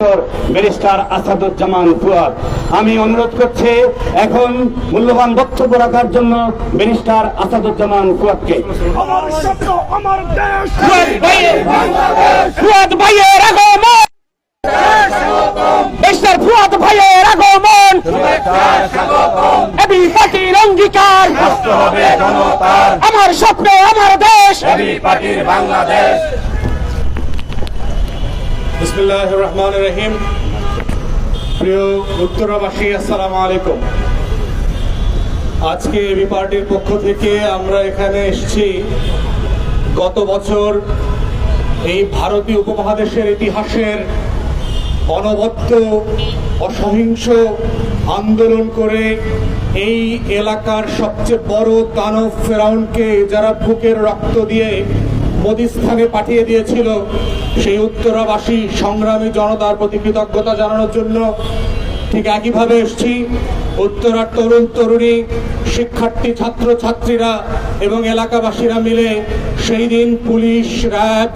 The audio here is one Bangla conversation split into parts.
ব্যারিস্টার আসাদুজ্জামান ফুয়াদ। আমি অনুরোধ করছি এখন মূল্যবান বক্তব্য রাখার জন্য ব্যারিস্টার আসাদুজ্জামান ফুয়াদকে। আমার স্বপ্ন আমার দেশ। ফুয়াদ ভাইয়ের ফুয়াদ ভাইয়ের আগমন মিস্টার ফুয়াদ ভাইয়ের আগমন এবি পার্টির অঙ্গীকার। আমার স্বপ্ন আমার দেশ। এবি পার্টির বাংলাদেশ। বিসমুল্লাহ রহমান রহিম প্রিয় উত্তরাবাসী, আসসালামু আলাইকুম। আজকে এবি পার্টির পক্ষ থেকে আমরা এখানে এসেছি। গত বছর এই ভারতীয় উপমহাদেশের ইতিহাসের অনবদ্য অসহিংস আন্দোলন করে এই এলাকার সবচেয়ে বড় দানব ফেরাউনকে যারা বুকের রক্ত দিয়ে মোদিস্থানে পাঠিয়ে দিয়েছিল। সেই উত্তরাবাসী সংগ্রামী জনতার প্রতি কৃতজ্ঞতা জানানোর জন্য ঠিক একইভাবে এসছি। উত্তরার তরুণ, তরুণী, শিক্ষার্থী ছাত্র ছাত্রীরা এবং এলাকাবাসীরা মিলে সেই দিন পুলিশ র্যাব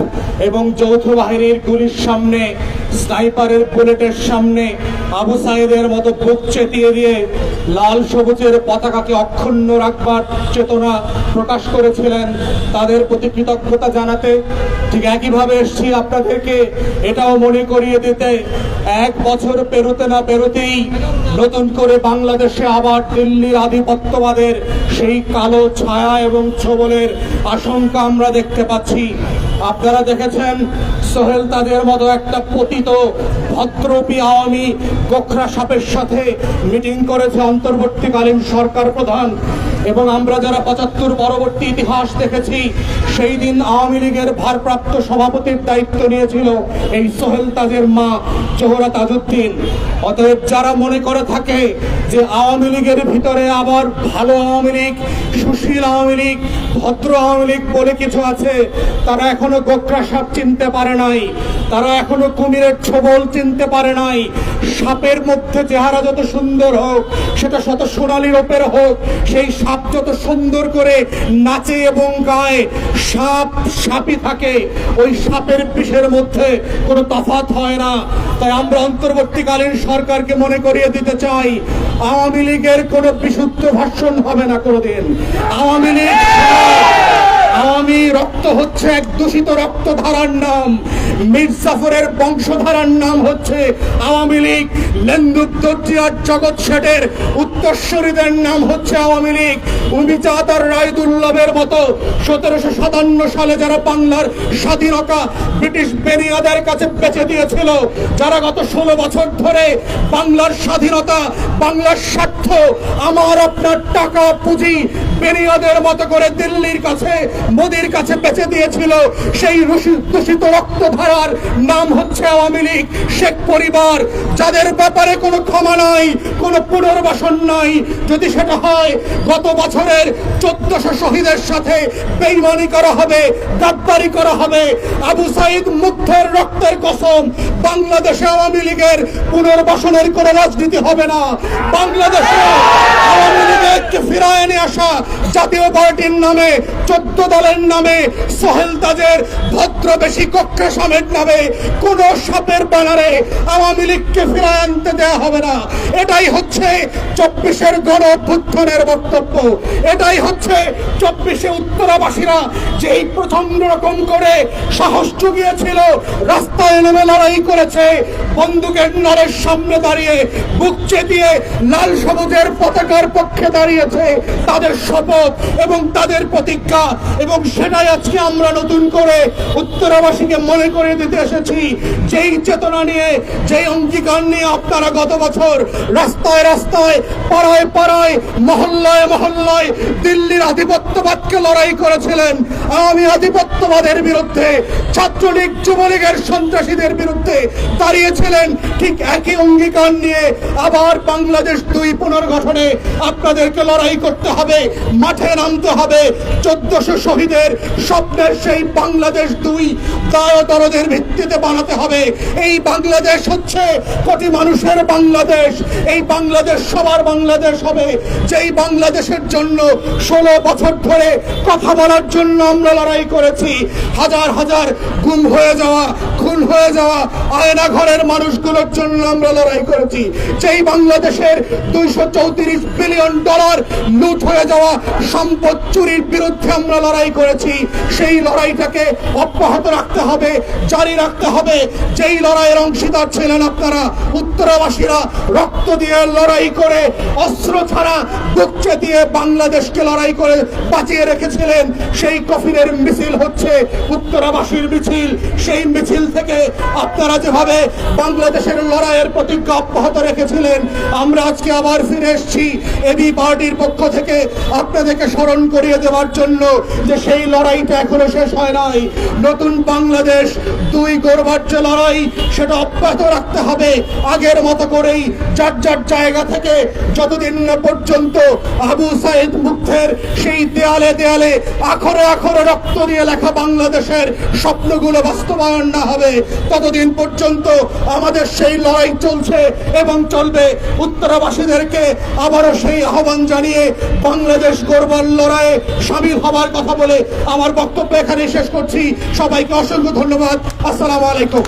এবং যৌথ বাহিনীর গুলির সামনে, স্নাইপারের বুলেটের সামনে আবু সাইদের মতো বুক চেতিয়ে দিয়ে লাল সবুজের পতাকাকে অক্ষুণ্ণ রাখবার চেতনা প্রকাশ করেছিলেন তাদের প্রতি কৃতজ্ঞতা জানাতে, ঠিক একইভাবে এসছি আপনাদেরকে, এটাও মনে করিয়ে দিতে, এক বছর পেরোতে না পেরোতেই নতুন করে বাংলাদেশে আবার দিল্লির আধিপত্যবাদের সেই কালো ছায়া এবং ছবলের আশঙ্কা আমরা দেখতে পাচ্ছি। আপনারা দেখেছেন সোহেল তাদের মতো একটা পতিত ভদ্রপি আওয়ামী গোখরা সাপের সাথে মিটিং করেছে অন্তর্বর্তীকালীন সরকার প্রধান। এবং আমরা যারা পঁচাত্তর পরবর্তী ইতিহাস দেখেছি, সেই দিন আওয়ামী লীগের ভারপ্রাপ্ত সভাপতির দায়িত্ব নিয়েছিল এই সোহেল তাজের মা জোহরা তাজউদ্দিন। অতএব যারা মনে করে থাকে যে আওয়ামী লীগের ভিতরে আবার ভালো আওয়ামী লীগ, সুশীল আওয়ামী লীগ, ভদ্র আওয়ামী লীগ বলে কিছু আছে, তারা এখনও গোকরা সাপ চিনতে পারে নাই। তারা এখনও কুমিরের ছবল চিনতে পারে নাই। সাপের মধ্যে চেহারা যত সুন্দর হোক, সেটা শত সোনালি রূপের হোক, সেই সাপ যত সুন্দর করে নাচে এবং গায়, সাপ সাপই থাকে। ওই সাপের বিষের মধ্যে কোনো তফাৎ হয় না। তাই আমরা অন্তর্বর্তীকালীন সরকারকে মনে করিয়ে দিতে চাই, আওয়ামী লীগের কোনো বিশুদ্ধ ভাষণ হবে না কোনোদিন। আওয়ামী লীগ আওয়ামী রক্ত হচ্ছে এক দূষিত রক্ত ধারার নাম। মীর বংশধারার নাম হচ্ছে আওয়ামী লীগ। লেন্দুক দর্জিয়ার জগৎ শেঠের উত্তরস্বরীদের নাম হচ্ছে আওয়ামী লীগ। উমিচাঁদ আর রায়দুল্লভের মতো সতেরোশো সাতান্ন সালে যারা বাংলার স্বাধীনতা ব্রিটিশ বেনিয়াদের কাছে বেঁচে দিয়েছিল, যারা গত ষোলো বছর ধরে বাংলার স্বাধীনতা, বাংলার স্বার্থ, আমার আপনার টাকা পুঁজি বেনিয়াদের মতো করে দিল্লির কাছে মোদির কাছে বেঁচে দিয়েছিল সেই দূষিত রক্তধারার নাম হচ্ছে আওয়ামী লীগ। শেখ পরিবার, যাদের ব্যাপারে কোনো ক্ষমা নাই, কোনো পুনর্বাসন নাই, যদি সেটা হয়, গত বছরের চোদ্দশো শহীদের সাথে বেইমানি করা হবে, গাদ্দারি করা হবে। আবু সাইদ মুগ্ধের রক্তের কসম, বাংলাদেশে আওয়ামী লীগের পুনর্বাসনের কোনো রাজনীতি হবে না। বাংলাদেশে আওয়ামী লীগকে ফিরায় এনে আসা জাতীয় পার্টির নামে চোদ্দ দলের নামে, সোহেল তাজের ভদ্রবেশী কক্ষা সামের নামে, কোন সাপের বানারে আওয়ামী লীগকে ফিরায় আনতে দেওয়া হবে না। এটাই হচ্ছে চব্বিশের গণ অভ্যুত্থানের বক্তব্য। এটাই হচ্ছে চব্বিশে উত্তরাবাসীরা যে এই প্রচণ্ড রকম করে সাহস জুগিয়েছিল, রাস্তায় নেমে লড়াই করেছে, বন্দুকের নরের সামনে দাঁড়িয়ে বুক চেতিয়ে লাল সবুজের পতাকার পক্ষে দাঁড়িয়েছে তাদের শপথ এবং তাদের প্রতিজ্ঞা। এবং সেটাই আজকে আমরা নতুন করে উত্তরাবাসীকে মনে করে দিতে এসেছি। যেই চেতনা নিয়ে, যেই অঙ্গীকার নিয়ে আপনারা গত বছর রাস্তায় রাস্তায়, পাড়ায় পাড়ায়, মহল্লায় মহল্লায় দিল্লির আধিপত্যবাদকে লড়াই করেছিলেন আওয়ামী আধিপত্যবাদের বিরুদ্ধে, ছাত্রলীগ, যুবলীগের সন্ত্রাসীদের বিরুদ্ধে দাঁড়িয়েছিলেন। ঠিক একই অঙ্গীকার নিয়ে আবার বাংলাদেশ দুই পুনর্গঠনে আপনাদেরকে লড়াই করতে হবে, মাঠে নামতে হবে। চোদ্দশো শহীদের স্বপ্নের সেই বাংলাদেশ দুই দায় দরদের ভিত্তিতে বানাতে হবে। এই বাংলাদেশ হচ্ছে কোটি মানুষের বাংলাদেশ। এই বাংলাদেশ সবার বাংলাদেশ হবে। যেই বাংলাদেশের জন্য ষোলো বছর ধরে কথা বলার জন্য আমরা লড়াই করেছি, হাজার হাজার গুম হয়ে যাওয়া, খুন হয়ে যাওয়া, আয়না ঘরের মানুষগুলোর জন্য আমরা লড়াই করেছি। যেই বাংলাদেশের দুইশো চৌত্রিশ বিলিয়ন ডলার লুট হয়ে যাওয়া সম্পদ চুরির বিরুদ্ধে আমরা লড়াই করেছি, সেই লড়াইটাকে অব্যাহত রাখতে হবে, জারি রাখতে হবে। যেই লড়াইয়ের অংশীদার ছিলেন আপনারা, উত্তরাবাসীরা রক্ত দিয়ে লড়াই করে, অস্ত্র ছাড়া বুকচে দিয়ে বাংলাদেশকে লড়াই করে বাঁচিয়ে রেখেছিলেন। সেই কফিনের মিছিল হচ্ছে উত্তরাবাসীর মিছিল। সেই মিছিল থেকে আপনারা যেভাবে বাংলাদেশের লড়াইয়ের প্রতিজ্ঞা অব্যাহত রেখেছিলেন, আমরা আজকে আবার ফিরে এসেছি। এবি পার্টির পক্ষ থেকে আপনাদেরকে স্মরণ করিয়ে দেওয়ার জন্য যে সেই লড়াইটা এখনও শেষ হয় নাই। নতুন বাংলাদেশ দুই গড়বার যে লড়াই, সেটা অব্যাহত রাখতে হবে। আগের মতো করেই যার যার জায়গা থেকে যতদিন না পর্যন্ত আবু সাইদ মুগ্ধের সেই দেয়ালে দেয়ালে আখরে আখরে রক্ত দিয়ে লেখা বাংলাদেশের স্বপ্নগুলো বাস্তবায়ন না হবে, ততদিন পর্যন্ত আমাদের সেই লড়াই চলছে এবং চলবে। উত্তরাবাসীদেরকে আবারও সেই আহ্বান জানিয়ে বাংলাদেশ গড়বার লড়াইয়ে সামিল হবার কথা বলে আমার বক্তব্য এখানে শেষ করছি। সবাইকে অসংখ্য ধন্যবাদ। আসসালাম আলাইকুম।